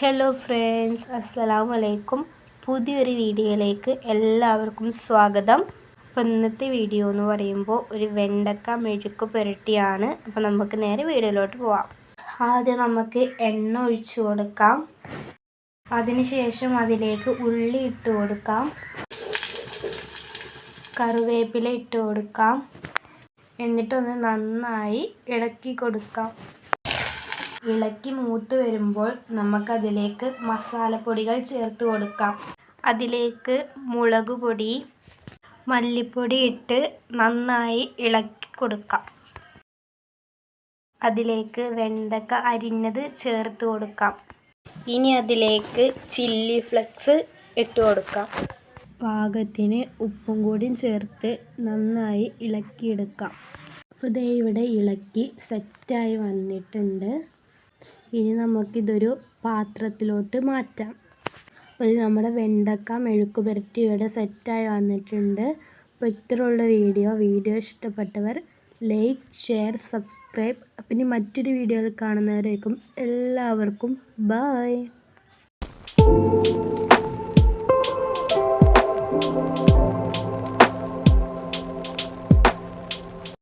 Hello friends അസ്സലാമു അലൈക്കും പുതിയൊരു വീഡിയോയിലേക്ക് എല്ലാവർക്കും സ്വാഗതം. അപ്പോൾ ഇന്നത്തെ വീഡിയോ എന്ന് പറയുമ്പോൾ ഒരു വെണ്ടക്ക മെഴുക്ക് പുരട്ടിയാണ്. അപ്പോൾ നമുക്ക് നേരെ വീഡിയോയിലോട്ട് പോവാം. ആദ്യം നമുക്ക് എണ്ണ ഒഴിച്ചു കൊടുക്കാം. അതിനുശേഷം അതിലേക്ക് ഉള്ളി ഇട്ട് കൊടുക്കാം. കറിവേപ്പില ഇട്ട് കൊടുക്കാം. എന്നിട്ടൊന്ന് നന്നായി ഇളക്കി കൊടുക്കാം. ഇളക്കി മൂത്ത് വരുമ്പോൾ നമുക്കതിലേക്ക് മസാലപ്പൊടികൾ ചേർത്ത് കൊടുക്കാം. അതിലേക്ക് മുളക് പൊടി മല്ലിപ്പൊടി ഇട്ട് നന്നായി ഇളക്കി കൊടുക്കാം. അതിലേക്ക് വെണ്ടക്ക അരിഞ്ഞത് ചേർത്ത് കൊടുക്കാം. ഇനി അതിലേക്ക് ചില്ലി ഫ്ലെക്സ് ഇട്ട് കൊടുക്കാം. പാകത്തിന് ഉപ്പും കൂടി ചേർത്ത് നന്നായി ഇളക്കിയെടുക്കാം. അപ്പോൾ ദേ ഇവിടെ ഇളക്കി സെറ്റായി വന്നിട്ടുണ്ട്. ഇനി നമുക്കിതൊരു പാത്രത്തിലോട്ട് മാറ്റാം. അപ്പോൾ നമ്മുടെ വെണ്ടക്ക മെഴുക്ക് പുരട്ടി ഇവിടെ സെറ്റായി വന്നിട്ടുണ്ട്. അപ്പോൾ ഇത്രയുള്ള വീഡിയോ. വീഡിയോ ഇഷ്ടപ്പെട്ടവർ ലൈക്ക് ഷെയർ സബ്സ്ക്രൈബ്. പിന്നെ മറ്റൊരു വീഡിയോയിൽ കാണുന്നവരേക്കും എല്ലാവർക്കും ബായ്